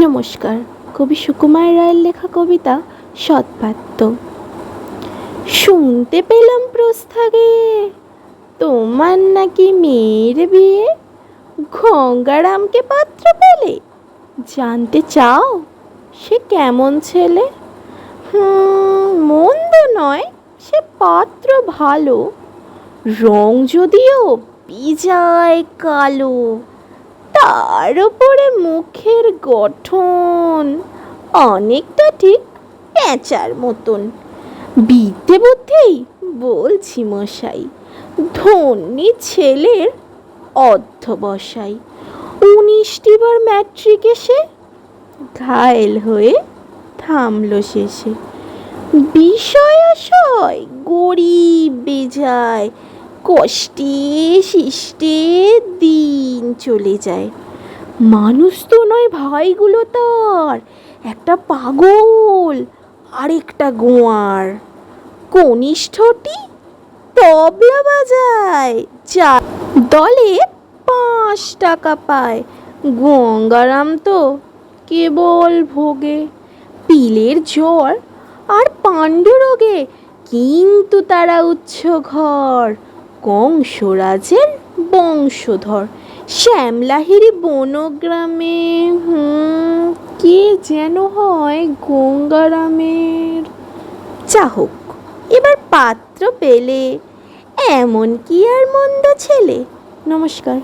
নমস্কার। কবি সুকুমার রায়ের লেখা কবিতা সৎপাত্য শুনতে পেলাম প্রস্তাগে তোমার নাকি মেয়ের বিয়ে? গঙ্গারামকে পাত্র পেলে? জানতে চাও? সে কেমন ছেলে? মন্দ নয়, সে পাত্র ভালো। রং যদিও বিজায় কালো। তার উপরে মুখের গঠন অনেকটা ঠিক প্যাঁচার মতন। বিদ্যে বুদ্ধি বলছি মশাই ধন্যী ছেলের অধ্যবসাই উনিশটি বার ম্যাট্রিক এসে ঘায়েল হয়ে থামল শেষে। বিষয় আশয় গরিব বেজায় কষ্টে শিষ্টে দিন চলে যায়। মানুষ তো নয় ভাইগুলো তার, একটা পাগল, আরেকটা গোয়ার। কনিষ্ঠটি তবলা বাজায়, যা দলে পাঁচ টাকা পায়। গঙ্গারাম তো কেবল ভোগে, পিলের জ্বর আর পাণ্ডুরোগে, কিন্তু তারা উচ্চ ঘর কংসরাজের বংশধর? শ্যামলাহিরি বনগ্রামে, হুম, কে যেন হয় গঙ্গারামের? যা হোক এবার পাত্র পেলে, এমন কি আর মন্দ ছেলে? নমস্কার।